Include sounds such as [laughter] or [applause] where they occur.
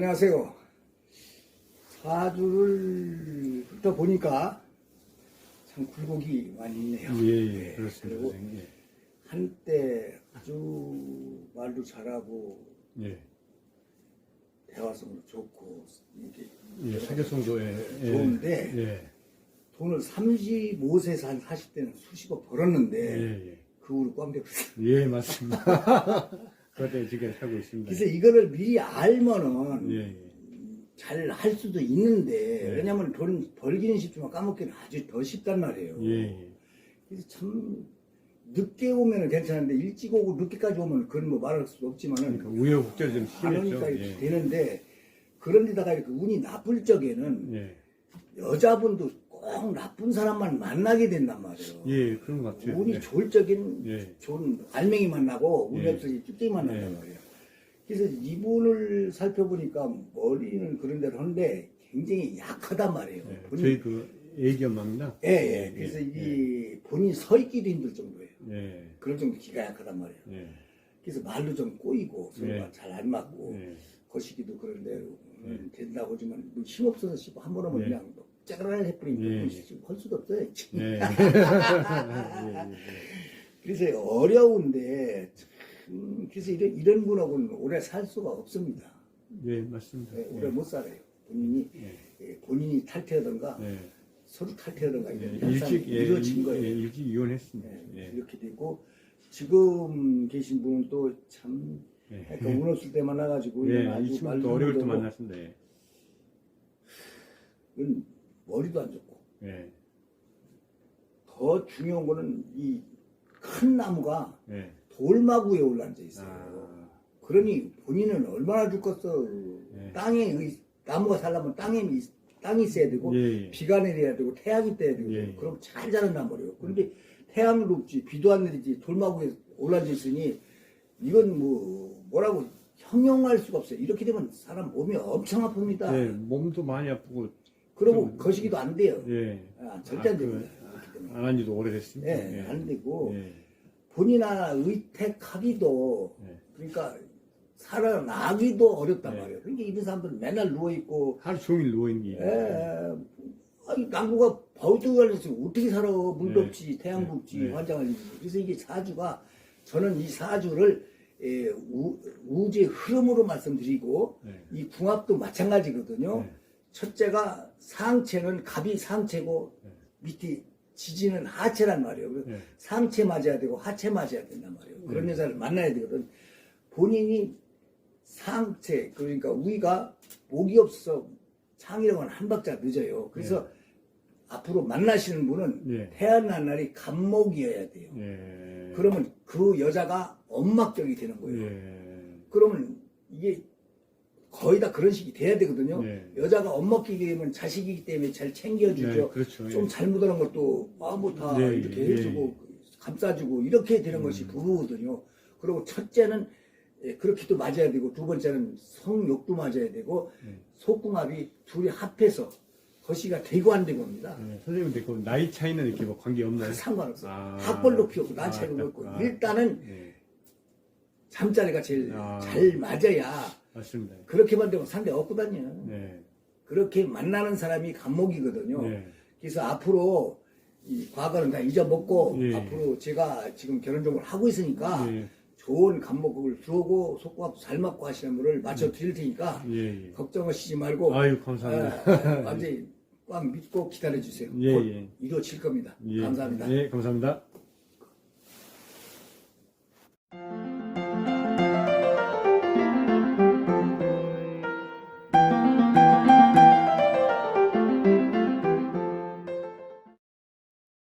안녕하세요. 사주를 훑어 보니까 참 굴곡이 많이 있네요. 예, 예, 네, 그렇습니다. 그리고 선생님. 예. 한때 아주 말도 잘하고 예, 대화성도 좋고 이게 예, 사교성도 예, 예, 좋은데 예, 돈을 35세에서 한 40대는 수십억 벌었는데 예, 예, 그 후로 꽝 되었어요. 예, 맞습니다. [laughs] 그때 지금 살고 있습니다. 그래서 이거를 미리 알면은 예, 예, 잘 할 수도 있는데 네. 왜냐면 돈 벌기는 쉽지만 까먹기는 아주 더 쉽단 말이에요. 예, 예, 그래서 참 늦게 오면 괜찮은데 일찍 오고 늦게까지 오면 그건 뭐 말할 수 없지만은 그러니까 우여곡절이 좀 안 심했죠. 오니까 이렇게 예, 되는데 그런 데다가 이렇게 운이 나쁠 적에는 예, 여자분도 꼭 나쁜 사람만 만나게 된단 말이에요. 예, 그런 것 같아요. 운이 예, 좋을 적엔 예, 좋은 알맹이 만나고 운이 예. 없을 때 쭈떼기 만난단 예. 말이에요. 그래서 이분을 살펴보니까 머리는 그런 대로 하는데 굉장히 약하단 말이에요. 예. 본인- 저희 그 애기엄마입니다. 예, 예. 그래서 이게 본인 서 있기도 힘들 정도예요. 예, 그럴 정도 기가 약하단 말이에요. 예, 그래서 말도 좀 꼬이고 서로가 예. 잘안 맞고 예, 거시기도 그런데 예. 된다고 하지만 뭐 힘없어서 씹어 한번 하면 예. 그냥 짜라를 해버리니까 예. 뭐할 수도 없어요. [laughs] 예, 예, 예, 그래서 어려운데 참 그래서 이런, 이런 분하고는 오래 살 수가 없습니다. 예, 예, 맞습니다. 예, 오래 못 살아요. 본인이 예, 예, 본인이 탈퇴하던가 예, 서로 탈퇴하던가 예, 이런 현상이 일찍 예, 이루어진 일- 거예요. 예, 일찍 이혼했습니다. 예, 예, 이렇게 되고 지금 계신 분은 또 참 예, 그러니까 운 없을 때 만나가지고 예, 이런 이 아주 친구도 어려울 때 말도 만났습니다. 예, 이건 머리도 안 좋고 예, 더 중요한 거는 이 큰 나무가 예. 돌마구에 올라앉아 있어요. 아, 그러니 본인은 얼마나 죽겠어. 예. 땅에 의- 나무가 살려면 땅에 이- 땅이 있어야 되고 예, 예. 비가 내려야 되고 태양이 떠야 되고 예, 예. 그럼 잘 자란단 말이에요. 그런데 태양도 없지 비도 안 내리지 돌마구에 올라앉아 있으니 이건 뭐 뭐라고 형용할 수가 없어요. 이렇게 되면 사람 몸이 엄청 아픕니다. 예, 몸도 많이 아프고 그리고 좀- 거시기도 안 돼요. 예. 아, 절대 안 아, 그- 됩니다. 이렇게 되면. 안한 지도 오래됐습니다. 예, 안 되고 예, 본인 하나 의택하기도 예. 그러니까 살아나기도 어렵단 네. 말이에요. 그러니까 이런 사람들은 맨날 누워 있고 하루 종일 누워있는 게. 예, 아니 남부가 바우트 관련해서 어떻게 살아 물도 네. 없지 태양도 네. 없지 네. 환장할 일이지. 그래서 이게 사주가 저는 이 사주를 예, 우, 우주의 흐름으로 말씀드리고 네. 이 궁합도 마찬가지거든요. 네. 첫째가 상체는 갑이 상체고 네. 밑이 지지는 하체란 말이에요. 네. 상체 맞아야 되고 하체 맞아야 된단 말이에요. 그런 네. 여자를 만나야 되거든. 본인이 상체 그러니까 우위가 목이 없어서 창이라고 하는 한 박자 늦어요. 그래서 앞으로 만나시는 분은 네. 태어난 날이 간목이어야 돼요. 예. 그러면 그 여자가 엄막적이 되는 거예요. 예. 그러면 이게 거의 다 그런 식이 돼야 되거든요. 네. 여자가 엄먹기게 되면 자식이기 때문에 잘 챙겨주죠. 네, 그렇죠. 좀 예. 잘못하는 것도 아무 다 네, 이렇게 예, 해주고 감싸주고 이렇게 되는 음. 것이 부부거든요. 그리고 첫째는 예, 그렇게도 맞아야 되고 두 번째는 성욕도 맞아야 되고 네. 속궁합이 둘이 합해서 거시가 되고 안 되고 합니다. 예. 선생님, 근데 그 나이 차이는 이렇게 뭐 관계 없나요? 상관없어요. 아. 학벌 높이고 나 아, 차이도 딱, 없고 아. 일단은 예. 잠자리가 제일 아. 잘 맞아야 맞습니다. 그렇게만 되면 상대 얻고 다녀. 네. 그렇게 만나는 사람이 감목이거든요. 네. 그래서 앞으로 이 과거는 다 잊어먹고 예. 앞으로 제가 지금 결혼 정보를 하고 있으니까 예. 좋은 감목을 들어오고 속궁합 잘 맞고 하시는 분을 맞춰 드릴 테니까 예. 예. 걱정하시지 말고 아유, 감사합니다. 예, 완전히 꽉 믿고 기다려 주세요. 예, 곧 예. 이루어질 겁니다. 예. 감사합니다. 예, 감사합니다.